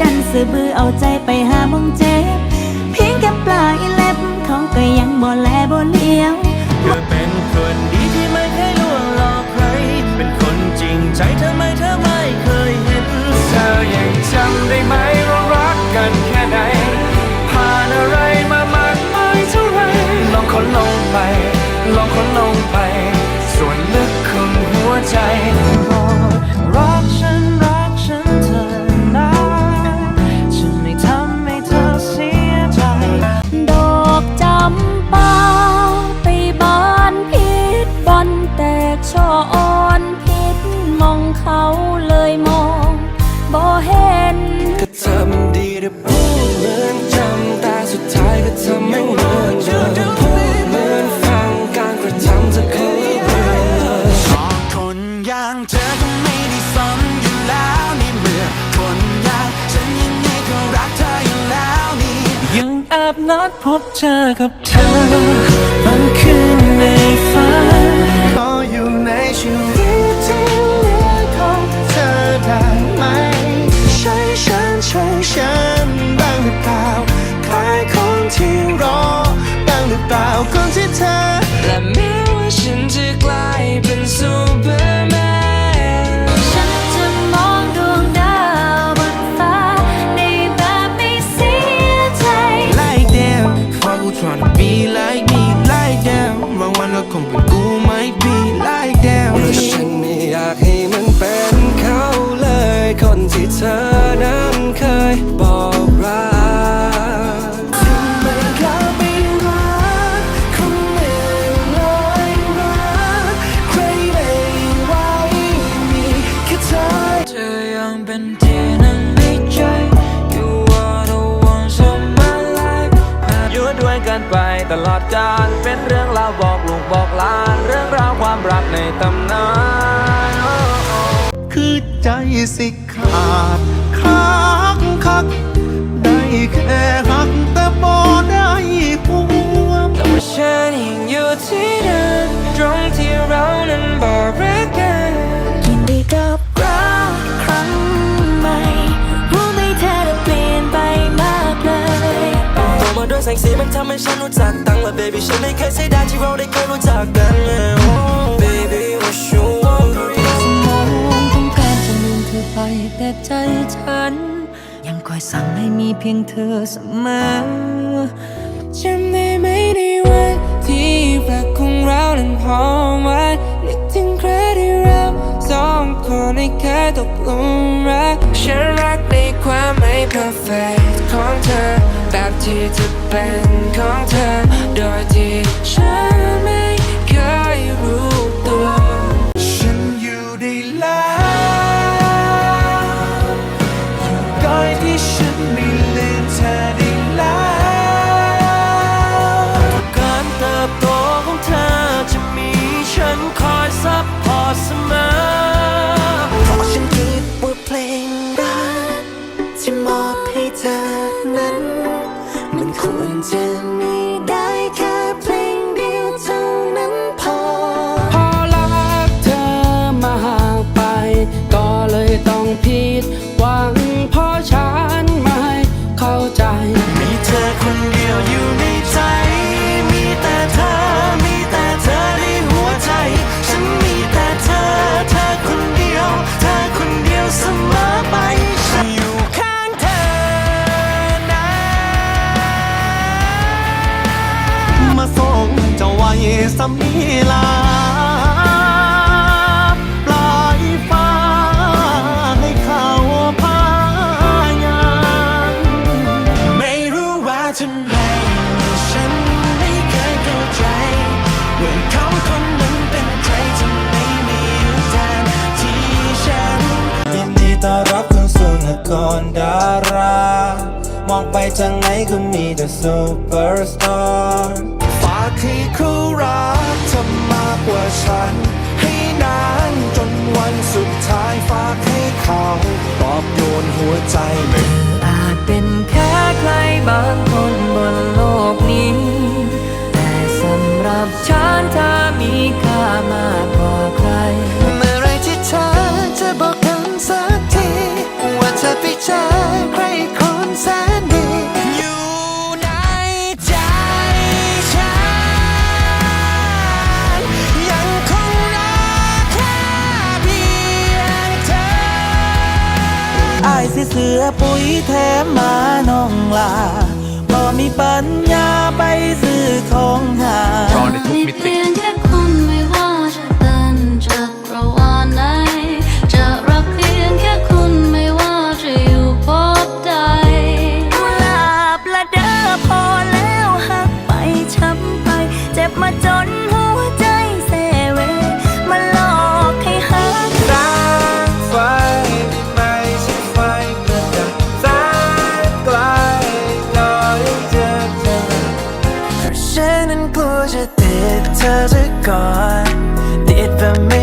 ดันสือบือเอาใจไปหามองเจ็บเพียงแค่ปลายเล็บเขาก็ยังบ่แลบ่เลี้ยว นัดพบเจอกับเธอบางคืนในฝันขออยู่ในชีวิตที่เหลือของเธอได้ไหมใช่ฉันใช่ฉันบ้างหรือเปล่าคล้ายคนที่รอบ้างหรือเปล่าคนที่เธอและแม้ว่าฉันจะกลายเป็นซูเป บ ด้วยกันไปตลอดกาลเป็นเรื่องราวบอกลูกบอกหลาน เรื่องราวความรักในตำนานคือใจสิขาดคักคักได้แค่หักแต่ แสงสีมันทำให้ฉันรู้จักตั้งและ baby ฉันไม่เคยเสียดายที่เราได้เคยรู้จักกันเลย baby what you want ต้องการจะลืมเธอไปแต่ใจฉัน ยังคอยสั่งให้มีเพียงเธอเสมอจำได้ไหมในวันที่รักของเรานั้นพอมหวานนึกถึงใครที่เราสองคนได้เคยตกลุมรักฉันรักในความไม่ perfect ของเธอ แบบที่จะเป็นของเธอ โดยที่ฉันไม่เคยรู้ตัว ฉันอยู่ได้แล้วอยู่ก้อยที่ฉันไม่ลืมเธอได้แล้วการเติบโตของเธอจะมีฉันคอยซับพอร์ตเสมอเพราะฉันคิดว่าเพลงรักที่มอบให้เธอนั้น มันจะมีได้แค่เพลงเดียวเท่านั้นพอ พอรักเธอมากไป ก็เลยต้องผิ องไปทางไหนก็มีแต่ซูเปอร์สตาร์ฝากให้เขารักเธอมากกว่าฉัน ให้นานจนวันสุดท้ายฝากให้เขาปลอบโยนหัวใจเธออาจเป็นแค่ใครบางคน เสือปุ๋ยแถมมาน้องลาบ่มีปัญญาไปซื้อของ ฉันกลัวจะติดเธอจะก่อนติดแบบไม่